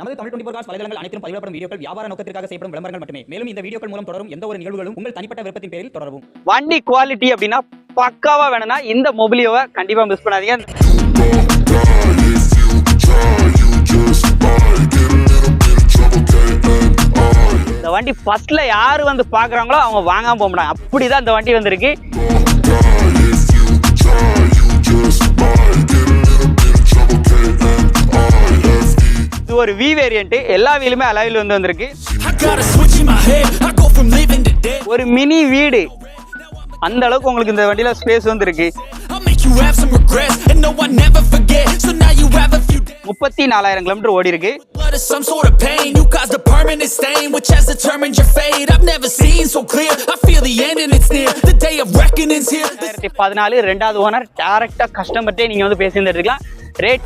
நமது Tamil twenty four cos வலைதளங்கள் அனைத்தும் பதிவிடப்படும் வீடியோக்கள் வியாபார நோக்கத்திற்காக செய்யப்படும் விளம்பரங்கள் மட்டுமே. மேலும் இந்த வீடியோக்கள் மூலம் தொடரும் எந்த ஒரு நிகழ்வுகளும் உங்கள் தனிப்பட்ட விருப்பத்தின் பேரில் தொடரவும். வண்டி குவாலிட்டி அப்படின்னா பக்காவா வேணும்னா இந்த மொபிலியோவை கண்டிப்பா மிஸ் பண்ணாதீங்க. இந்த வண்டி ஃபர்ஸ்ட்ல யாரு வந்து பாக்குறாங்களோ அவங்க வாங்காம போக மாட்டாங்க. அப்படிதான் இந்த வண்டி வந்திருக்கு. ஒரு வி வேரியன்ட் எல்லா வீலுமே அலாவில் வந்து வந்திருக்கு. ஒரு மினி வீடு. அந்த அளவுக்கு உங்களுக்கு இந்த வண்டியில ஸ்பேஸ் வந்து இருக்கு முப்பத்தி நாலாயிரம் கிலோமீட்டர் ஓடி இருக்கு some sort of pain. You caused a permanent stain, which has determined your fate. I've never seen so clear. I feel the end and it's near. The day of reckoning's here. ரெண்டாயிரத்தி பதினாலு ரெண்டாவது owner டேரக்டா கஸ்டமர்ட்டே நீங்க வந்து பேசி எடுத்துக்கலாம் rate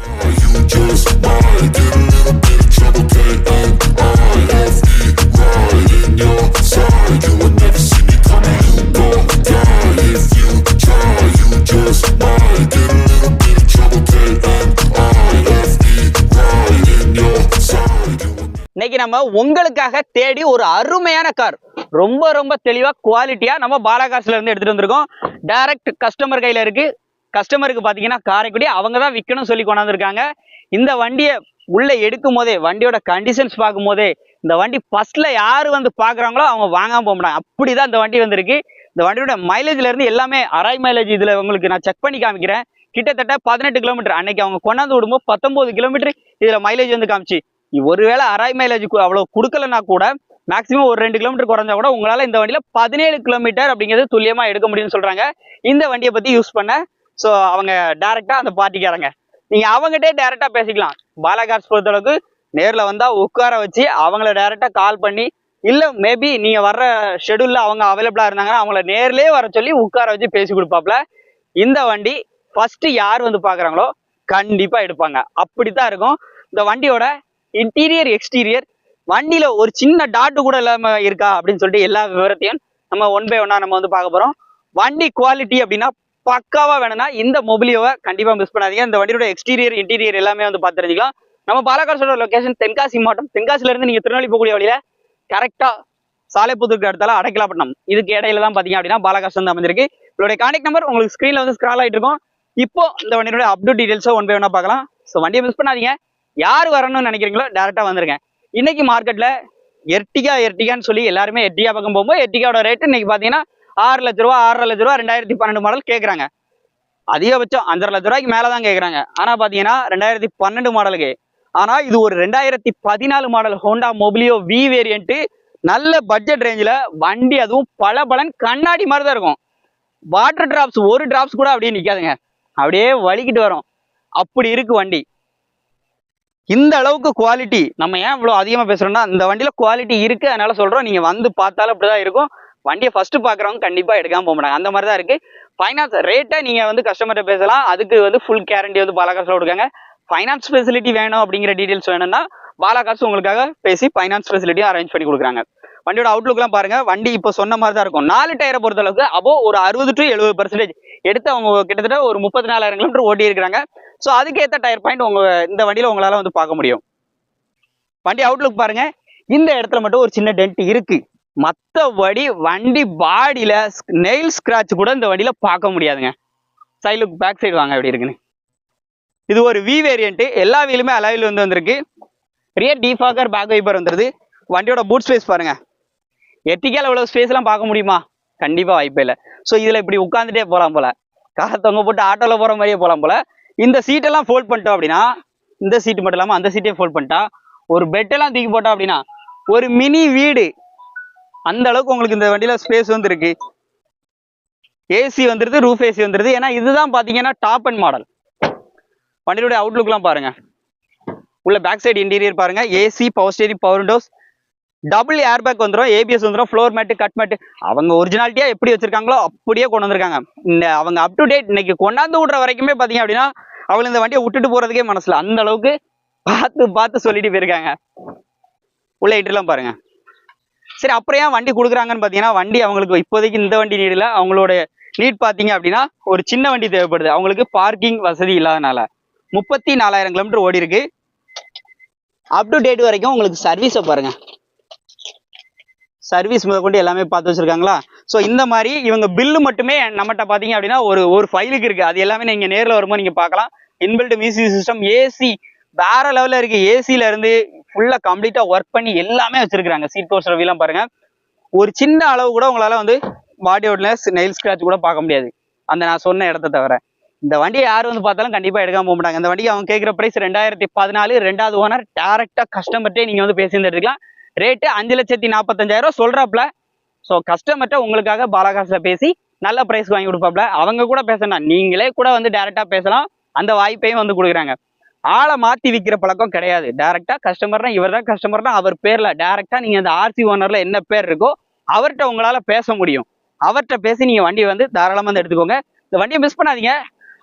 இன்னைக்கு நம்ம உங்களுக்காக தேடி ஒரு அருமையான கார் ரொம்ப ரொம்ப தெளிவா குவாலிட்டியா நம்ம பாலாகாஸ்ல இருந்து எடுத்துட்டு வந்திருக்கோம். டைரக்ட் கஸ்டமர் கையில இருக்கு. கஸ்டமருக்கு பாத்தீங்கன்னா காரைக்குடி. அவங்க தான் விற்கணும் சொல்லி கொண்டாந்துருக்காங்க. இந்த வண்டியை உள்ள எடுக்கும் போதே வண்டியோட கண்டிஷன்ஸ் பார்க்கும் போதே இந்த வண்டி ஃபர்ஸ்ட்ல யாரு வந்து பாக்குறாங்களோ அவங்க வாங்காம போக மாட்டாங்க. அப்படிதான் இந்த வண்டி வந்திருக்கு. இந்த வண்டியோட மைலேஜ்ல இருந்து எல்லாமே அரை மைலேஜ் இதுல உங்களுக்கு நான் செக் பண்ணி காமிக்கிறேன். கிட்டத்தட்ட பதினெட்டு கிலோமீட்டர் அன்னைக்கு அவங்க கொண்டாந்து விடும்போது பத்தொன்பது கிலோமீட்டர் இதுல மைலேஜ் வந்து காமிச்சு. ஒருவேளை அரை மைலேஜ் அவ்வளோ கொடுக்கலன்னா கூட மேக்ஸிமம் ஒரு ரெண்டு கிலோமீட்டர் குறைஞ்சா கூட உங்களால் இந்த வண்டியில பதினேழு கிலோமீட்டர் அப்படிங்கிறது துல்லியமாக எடுக்க முடியும்னு சொல்கிறாங்க இந்த வண்டியை பற்றி யூஸ் பண்ண ஸோ அவங்க டேரெக்டாக அந்த பார்ட்டிக்காரங்க. நீங்கள் அவங்ககிட்டே டேரெக்டாக பேசிக்கலாம். பாலாகார்ஸ் பொறுத்தளவுக்கு நேரில் வந்தால் உட்கார வச்சு அவங்கள டேரெக்டாக கால் பண்ணி இல்லை மேபி நீங்கள் வர்ற ஷெடியூலில் அவங்க அவைலபிளாக இருந்தாங்கன்னா அவங்கள நேர்லேயே வர சொல்லி உட்கார வச்சு பேசி கொடுப்பாப்ல. இந்த வண்டி ஃபஸ்ட்டு யார் வந்து பார்க்குறாங்களோ கண்டிப்பாக எடுப்பாங்க. அப்படி தான் இருக்கும். இந்த வண்டியோட இன்டீரியர் எக்ஸ்டீரியர் வண்டியில ஒரு சின்ன டாட்டு கூட இல்லாம இருக்கா அப்படின்னு சொல்லிட்டு எல்லா விவரத்தையும் நம்ம ஒன் பை ஒன்னா நம்ம வந்து பார்க்க போறோம். வண்டி குவாலிட்டி அப்படின்னா பக்காவா வேணும்னா இந்த மொபிலியோவை கண்டிப்பா மிஸ் பண்ணாதீங்க. இந்த வண்டியோட எக்ஸ்டீரியர் இன்டீரியர் எல்லாமே வந்து பார்த்து நம்ம பாலக்காசோட லொகேஷன் தென்காசி மாவட்டம். தென்காசில இருந்து நீங்க திருநெல்வேலி போகக்கூடிய வழியில கரெக்டா சாலைப்புத்தூருக்கு அடுத்தால அடைக்கலாப்பட்டினம். இதுக்கு இடையில தான் பாத்தீங்க அப்படின்னா பாலகாசம் வந்து அமைஞ்சிருக்கு. இதோட கான்டெக்ட் நம்பர் உங்களுக்கு ஸ்க்ரீன்ல வந்து ஸ்க்ரால் ஆயிட்டு இருக்கும். இப்போ இந்த வண்டியோட அப்டேட் டீடைல்ஸோ ஒன் பை ஒன்னா பார்க்கலாம். ஸோ வண்டியை மிஸ் பண்ணாதீங்க. யார் வரணும்னு நினைக்கிறீங்களோ டேரெக்டாக வந்துருங்க. இன்னைக்கு மார்க்கெட்டில் எர்டிகா எர்டிகான்னு சொல்லி எல்லாருமே எர்டிகா பக்கம் போகும்போது எர்டிகாவோட ரேட்டு இன்னைக்கு பார்த்தீங்கன்னா ஆறு லட்ச ரூபா ஆறரை லட்ச ரூபா ரெண்டாயிரத்தி பன்னெண்டு மாடல் கேட்குறாங்க அதிகபட்சம் அஞ்சரை லட்ச ரூபாய்க்கு மேலே தான் கேட்குறாங்க ஆனால் பார்த்தீங்கன்னா ரெண்டாயிரத்தி பன்னெண்டு மாடலுக்கு ஆனால் இது ஒரு ரெண்டாயிரத்தி பதினாலு model Honda Mobilio V variant நல்ல பட்ஜெட் ரேஞ்சில் வண்டி அதுவும் பல பலன் கண்ணாடி மாதிரி தான் இருக்கும். வாட்டர் டிராப்ஸ் ஒரு டிராப்ஸ் கூட அப்படியே நிற்காதுங்க அப்படியே வலிக்கிட்டு வரும். அப்படி இருக்கு வண்டி. இந்த அளவுக்கு குவாலிட்டி நம்ம ஏன் இவ்வளோ அதிகமாக பேசுகிறோம்னா இந்த வண்டியில் குவாலிட்டி இருக்குது அதனால சொல்கிறோம் நீங்கள் வந்து பார்த்தாலும் அப்படி தான் இருக்கும். வண்டியை ஃபஸ்ட்டு பார்க்குறவங்க கண்டிப்பாக எடுக்காமல் போக மாட்டாங்க. அந்த மாதிரி தான் இருக்குது ஃபைனான்ஸ் ரேட்டை நீங்கள் வந்து கஸ்டமர்கிட்ட பேசலாம். அதுக்கு வந்து ஃபுல் கேரண்டி வந்து பாலகாசில் கொடுக்காங்க. ஃபைனான்ஸ் ஃபெசிலிட்டி வேணும் அப்படிங்கிற டீட்டெயில்ஸ் வேணும்னா பாலாகாசு உங்களுக்காக பேசி ஃபைனான்ஸ் ஃபெசிலிட்டியும் அரேஞ்ச் பண்ணி கொடுக்குறாங்க. வண்டியோட அவுட்லுக்லாம் பாருங்க. வண்டி இப்போ சொன்ன மாதிரி தான் இருக்கும். நாலு டயரை பொறுத்த அளவுக்கு அப்போ ஒரு அறுபது டு எழுபது பர்சன்டேஜ் எடுத்து அவங்க கிட்டத்தட்ட ஒரு முப்பத்தி நாலாயிரம் கிலோமீட்டர் ஓட்டி இருக்கிறாங்க ஸோ அதுக்கேற்ற டயர் பாயிண்ட் உங்கள் இந்த வண்டியில உங்களால வந்து பார்க்க முடியும். வண்டி அவுட்லுக் பாருங்க. இந்த இடத்துல மட்டும் ஒரு சின்ன டென்ட் இருக்கு. மற்றபடி வண்டி பாடியில நெயில் ஸ்க்ராட்ச் கூட இந்த வண்டியில் பார்க்க முடியாதுங்க. சைடு லுக் பேக் சைடு வாங்க எப்படி இருக்குன்னு. இது ஒரு வி வேரியண்ட்டு எல்லா வீலுமே அலாயில் வந்து வந்திருக்கு. ரியர் டீஃபாக்கர் பேக் வைப்பர் வந்துருது. வண்டியோட பூட் ஸ்பேஸ் பாருங்க. எத்திக்கால இவ்வளவு ஸ்பேஸ்லாம் பார்க்க முடியுமா? கண்டிப்பாக வாய்ப்பே இல்லை. ஸோ இதில் இப்படி உட்காந்துட்டே போகலாம் போல. காரை தொங்க போட்டு ஆட்டோவில் போகிற மாதிரியே போகலாம் போல. இந்த சீட்டெல்லாம் ஃபோல்ட் பண்ணிட்டோம் அப்படின்னா இந்த சீட்டு மட்டும் இல்லாமல் அந்த சீட்டே ஃபோல்ட் பண்ணிட்டா ஒரு பெட்டெல்லாம் தூக்கி போட்டோம் அப்படின்னா ஒரு மினி வீடு அந்த அளவுக்கு உங்களுக்கு இந்த வண்டியில ஸ்பேஸ் வந்து இருக்கு ஏசி வந்துருது ரூஃப் ஏசி வந்துருது. ஏன்னா இதுதான் பாத்தீங்கன்னா டாப் அண்ட் மாடல் வண்டியோடைய அவுட்லுக்லாம் பாருங்க. உள்ள பேக் சைடு இன்டீரியர் பாருங்க. AC power steering power windows double air bag வந்துடும் ஏபிஎஸ் வந்துடும் ஃப்ளோர் மேட்டு கட் மேட்டு அவங்க ஒரிஜினாலிட்டியாக எப்படி வச்சிருக்காங்களோ அப்படியே கொண்டு வந்திருக்காங்க. இந்த அவங்க அப் டு டேட் இன்னைக்கு கொண்டாந்து விடுற வரைக்குமே பாத்தீங்க அப்படின்னா அவங்க இந்த வண்டியை விட்டுட்டு போறதுக்கே மனசுல அந்த அளவுக்கு பார்த்து பார்த்து சொல்லிட்டு போயிருக்காங்க. உள்ள இட்டுலாம் பாருங்க. சரி அப்புறம் ஏன் வண்டி கொடுக்குறாங்கன்னு பார்த்தீங்கன்னா வண்டி அவங்களுக்கு இப்போதைக்கு இந்த வண்டி நீடில் அவங்களோட நீட் பார்த்தீங்க அப்படின்னா ஒரு சின்ன வண்டி தேவைப்படுது. அவங்களுக்கு பார்க்கிங் வசதி இல்லாதனால. முப்பத்தி நாலாயிரம் கிலோமீட்டர் ஓடி இருக்கு அப் டு டேட் வரைக்கும் உங்களுக்கு சர்வீஸை பாருங்க. சர்வீஸ் முதற்கொண்டு எல்லாமே பார்த்து வச்சிருக்காங்களா? ஸோ இந்த மாதிரி இவங்க பில்லு மட்டுமே நம்மகிட்ட பார்த்தீங்க அப்படின்னா ஒரு ஒரு ஃபைலுக்கு இருக்குது அது எல்லாமே நீங்கள் நேரில் வரும்போது நீங்கள் பார்க்கலாம். இன்பில்ட் மியூசிக் சிஸ்டம் ஏசி வேற லெவலில் இருக்குது ஏசில இருந்து ஃபுல்லாக கம்ப்ளீட்டாக ஒர்க் பண்ணி எல்லாமே வச்சிருக்காங்க சீட் போஸ்ட் ரவிலாம் பாருங்கள் ஒரு சின்ன அளவு கூட உங்களால் வந்து பாடியோட நெயில் ஸ்க்ராட்ச் கூட பார்க்க முடியாது. அந்த நான் சொன்ன இடத்த தவிர. இந்த வண்டியை யார் வந்து பார்த்தாலும் கண்டிப்பாக எடுக்காம போக மாட்டாங்க. இந்த வண்டிக்கு அவங்க கேட்குற ப்ரைஸ் ரெண்டாயிரத்தி பதினாலு ரெண்டாவது ஓனர் டேரெக்டாக கஸ்டமர்கிட்டே நீங்கள் வந்து பேசி எடுத்துக்கலாம் ரேட்டு அஞ்சு லட்சத்தி நாற்பத்தஞ்சாயிரம் சொல்கிறாப்புல ஸோ கஸ்டமர்கிட்ட உங்களுக்காக பாலாகாசில் பேசி நல்ல ப்ரைஸ் வாங்கி கொடுப்பாப்ல. அவங்க கூட பேசணும் நீங்களே கூட வந்து டேரெக்டாக பேசலாம். அந்த வாய்ப்பையும் வந்து கொடுக்குறாங்க. ஆளை மாற்றி விற்கிற பழக்கம் கிடையாது. டேரெக்டாக கஸ்டமர்னா இவர் தான் கஸ்டமர்னா அவர் பேரில். டேரெக்டாக நீங்கள் அந்த ஆர்சி ஓனரில் என்ன பேர் இருக்கோ அவர்கிட்ட உங்களால் பேச முடியும். அவர்கிட்ட பேசி நீங்கள் வண்டியை வந்து தாராளமாக வந்து எடுத்துக்கோங்க. இந்த வண்டியை மிஸ் பண்ணாதீங்க.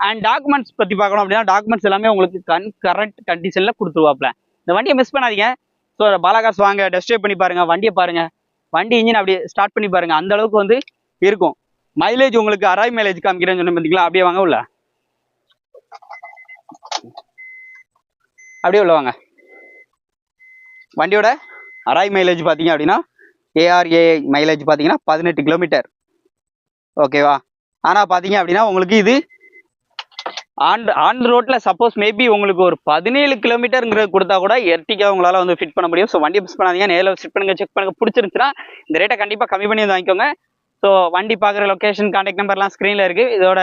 அண்ட் டாக்குமெண்ட்ஸ் பற்றி பார்க்கணும் அப்படின்னா டாக்குமெண்ட்ஸ் எல்லாமே உங்களுக்கு கன் கரண்ட் கண்டிஷனில் கொடுத்துருவாப்ல. இந்த வண்டியை மிஸ் பண்ணாதீங்க. ஸோ பாலாகாஸ் வாங்க டெஸ்ட் பண்ணி பாருங்க வண்டியை பாருங்க. வண்டி இன்ஜின் அப்படி ஸ்டார்ட் பண்ணி பாருங்க. அந்த அளவுக்கு வந்து இருக்கும். மைலேஜ் உங்களுக்கு அராய் மைலேஜ் காமிக்கிறேன்னு சொன்ன பார்த்தீங்களா அப்படியே வாங்க உள்ள. அப்படியே உள்ள வாங்க. வண்டியோட அராய் மைலேஜ் பார்த்தீங்க அப்படின்னா ஏஆர்ஏ மைலேஜ் பார்த்தீங்கன்னா பதினெட்டு கிலோமீட்டர் ஓகேவா ஆனால் பார்த்தீங்க அப்படின்னா உங்களுக்கு இது ஆன் ஆன் ரோட்டில் சப்போஸ் மேபி உங்களுக்கு ஒரு பதினேழு கிலோமீட்டருங்கிறது கொடுத்தா கூட எர்டிகா உங்களால் வந்து ஃபிட் பண்ண முடியும். ஸோ வண்டி மிஸ் பண்ணாதீங்க. நேரில் ஃபிட் பண்ணுங்க செக் பண்ணுங்க. பிடிச்சிருந்துச்சுன்னா இந்த ரேட்டை கண்டிப்பாக கம்மி பண்ணி வந்து வாங்கிக்கோங்க. ஸோ வண்டி பார்க்குற லொக்கேஷன் கான்டாக்ட் நம்பர்லாம் ஸ்க்ரீனில் இருக்குது இதோட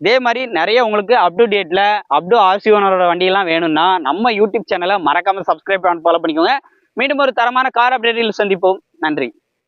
இதே மாதிரி நிறைய உங்களுக்கு அப் டு டேட்டில் அப் டு ஆர்சி ஓனரோட வண்டியெல்லாம் வேணும்னா நம்ம யூடியூப் சேனலை மறக்காமல் சப்ஸ்கிரைப் பண்ணி ஃபாலோ பண்ணிக்கோங்க. மீண்டும் ஒரு தரமான கார் அப்டேட்டில் சந்திப்போம். நன்றி.